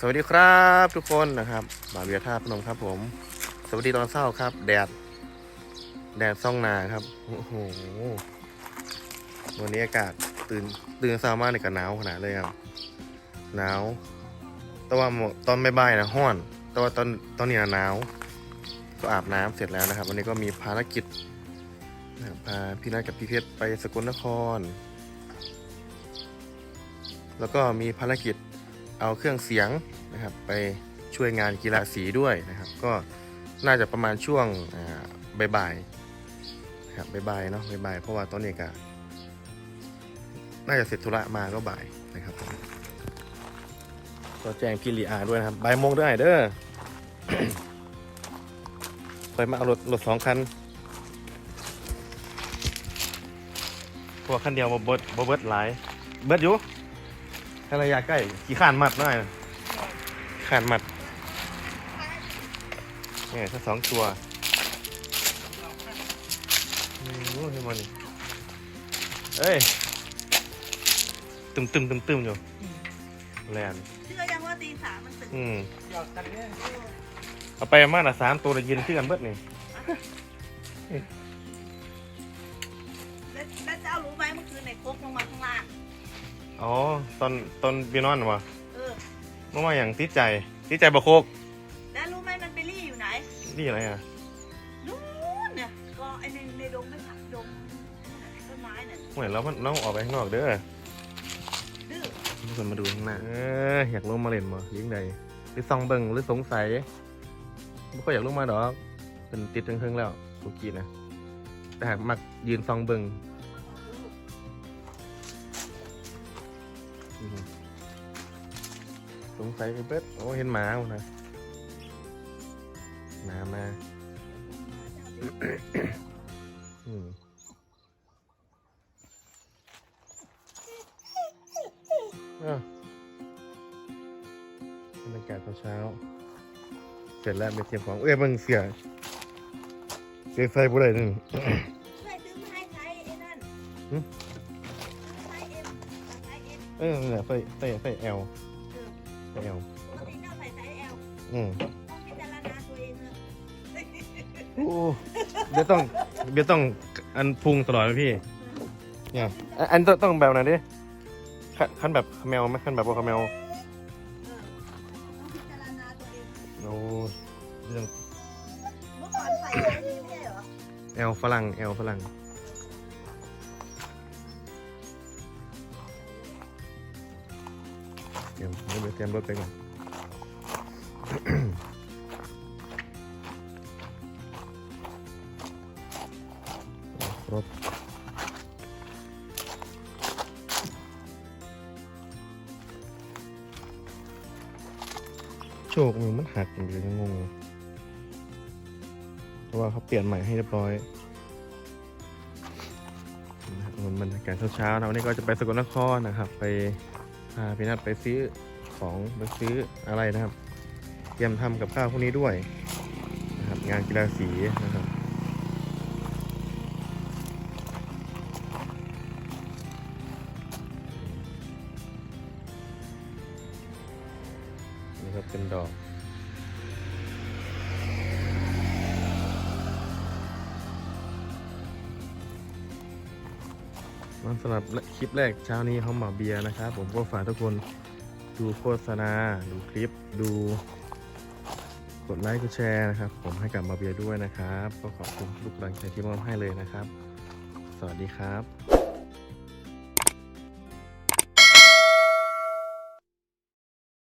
สวัสดีครับทุกคนนะครับบาเบียท่าพนมครับผม สวัสดีตอนเช้าครับ แดด แดดซ่องนาครับโอ้โหวันนี้อากาศตื่นตื่นเช้ามากเลยกับหนาวขนาดเลยครับหนาวแต่ว่าตอนบ่ายๆนะห้อน แต่ว่าตอนตอนนี้หนาวก็อาบน้ำเสร็จแล้วนะครับ วันนี้ก็มีภารกิจพาพี่นัทกับพี่เพชรไปสกลนคร แล้วก็มีภารกิจ เอาเครื่องเสียงนะครับไปช่วยงานกีฬาสีด้วยนะครับ ก็น่าจะประมาณช่วงอ่าบ่ายๆนะครับบ่ายๆเนาะบ่ายๆเพราะว่าตอนนี้ก็น่าจะเสร็จธุระมาก็บ่ายนะครับก็แจ้งพี่ลีอาด้วยนะครับบ่ายโมงด้วยเด้อไปมาเอารถรถสองคันพวกคันเดียวบเบิดบเบิดหลายเบิดอยู่ ถ้าระยะใกล้ขี่ข้านมัดหน่อยข้านมัดเนี่ยถ้าสองตัวอืมโอ้ยมันนี่เอ้ยตึมตึมตึมตึมอยู่แลนเชื่อยังว่าตีสามมันตื่นอืมหยอกกันเนี่ยเอาไปมาน่ะสามตัวเลยยืนชื่อกันเบิดนี่แล้วแล้วเจ้ารู้ไหมเมื่อคืนในโคกลงมาข้างล่าง อ๋อตอนตอนบีนอนวะเออเมื่อวานอย่างติดใจติดใจบะโคกแล้วรู้ไหมมันไปรี่อยู่ไหนนี่อะไรอะนู้นเนี่ยก็ไอในในดงไม่ผักดงต้นไม้เนี่ยเหมือนเราน้องออกไปข้างนอกเด้อดื้อทุกคนมาดูข้างหน้าเอออยากลงมาเล่นบ่เลี้ยงใดหรือซองเบิ่งหรือสงสัยไม่ค่อยอยากลงมาดอกเป็นติดทั้งเครื่องแล้วสุกี้นะแต่หากมักยืนซองเบิ่ง สงสัยไปเบิดโอ้เห็นหมาว่ะนะหมามาอืมอะบรรยากาศเช้าๆเสร็จแล้วไปเตรียมของ เอ้ยเบิ่งเสียเสียไฟบ่ได้นึงช่วยซื้อมาให้ใช้ไอ้นั่น หึใช้เอ็มใช้ เอ็มเออนั่นแหละไฟไฟไฟแอลเออไฟแอลปกติเจ้าใส่ไซส์เอลอืมต้องพิจารณาตัวเองเนอะโอ้เดี๋ยวต้องเดี๋ยวต้องอันพุงตลอดเลยพี่เนี่ยอันอันต้องต้องแบบไหนดิขั้นขั้นแบบคาเมลไหมขั้นแบบว่าคาเมลเออต้องพิจารณาตัวเองโอ้เรื่องเมื่อก่อนใส่ไซส์นี้ไม่ใช่เหรอแอลฝรั่งแอลฝรั่ง เตรียมเดี๋ยวเตรียมรถไปก่อนรถโชคมือมันหักอยู่เลยงงเพราะว่าเขาเปลี่ยนใหม่ให้เรียบร้อยนะครับบรรยากาศเช้าๆนะวันนี้ก็จะไปสกลนครนะครับ ไป พาพี่นัทไปซื้อของไปซื้ออะไรนะครับเตรียมทำกับข้าวพวกนี้ด้วยนะครับงานกีฬาสีนะครับนี่ก็เป็นดอก สำหรับคลิปแรกเช้านี้เขาหมาเบียร์นะครับผมก็ฝากทุกคนดูโฆษณา ดูคลิป ดูกดไลค์กดแชร์นะครับ ผมให้กับมาเบียร์ด้วยนะครับ ก็ขอบคุณทุกกำลังใจที่มอบให้เลยนะครับ สวัสดีครับ